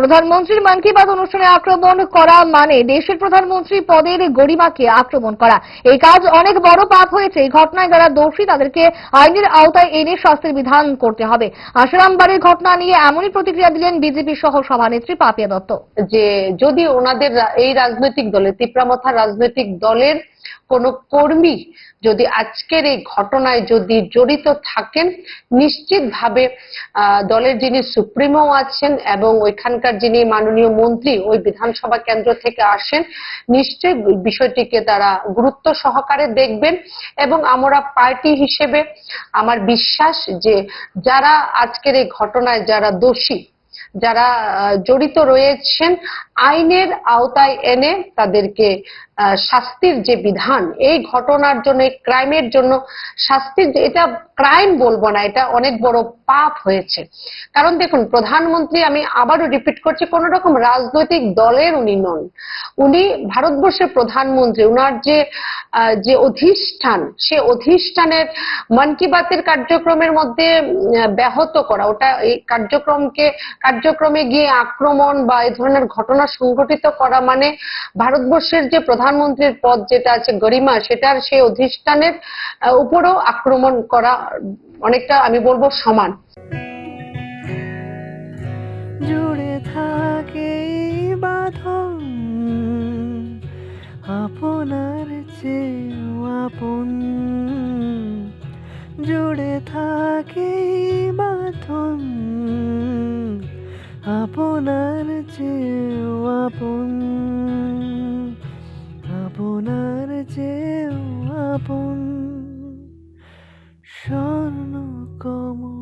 প্রধানমন্ত্রীর মন কি বাত অনুষ্ঠানে আক্রমণ করা মানে দেশের প্রধানমন্ত্রী পদের গরিমাকে আক্রমণ করা। এই কাজ অনেক বড় পাপ হয়েছে। এই ঘটনায় যারা দোষী, তাদেরকে আইনের আওতায় এনে শাস্তির বিধান করতে হবে। আসারামবাড়ির ঘটনা নিয়ে এমনই প্রতিক্রিয়া দিলেন বিজেপি সহ সভানেত্রী পাপিয়া দত্ত। যে যদি ওনাদের এই রাজনৈতিক দলের তিপ্রামথা রাজনৈতিক দলের কোন কর্মী যদি আজকের এই ঘটনায় যদি জড়িত থাকেন, নিশ্চিতভাবে দলের যিনি সুপ্রিমো আছেন এবং ওইখানকার যিনি মাননীয় মন্ত্রী ওই বিধানসভা কেন্দ্র থেকে আসেন, নিশ্চয়ই বিষয়টিকে তারা গুরুত্ব সহকারে দেখবেন এবং আমরা পার্টি হিসেবে আমার বিশ্বাস যে যারা আজকের এই ঘটনায় যারা দোষী, যারা জড়িত রয়েছেন, আইনের আওতায় এনে তাদেরকে শাস্তির যে বিধান, এই ঘটনার জন্য ক্রাইমের জন্য শাস্তির এটা ক্রাইম বলব না, এটা অনেক বড় পাপ হয়েছে। কারণ দেখুন, প্রধানমন্ত্রী, আমি আবারও রিপিট করছি, কোন রকম রাজনৈতিক দলের উনি নন। উনি ভারতবর্ষের প্রধানমন্ত্রী, উনার যে যে অধিষ্ঠান, সে অধিষ্ঠানের মন কি বাতের কার্যক্রমের মধ্যে ব্যাহত করা, ওটা এই কার্যক্রমকে, কার্যক্রমে গিয়ে আক্রমণ বা এই ধরনের ঘটনা সংঘটিত করা মানে ভারতবর্ষের যে প্রধানমন্ত্রীর পদ যেটা আছে গরিমা, সেটার সেই অধিষ্ঠানের উপরও আক্রমণ করা অনেকটা, আমি বলব, সমান। জুড়ে থাকে বাঁধন, আপনার চেয়েও আপন। জুড়ে থাকে বাঁধন, আপনার চেয়েও আপন। আপন স্বর্ণ কমল।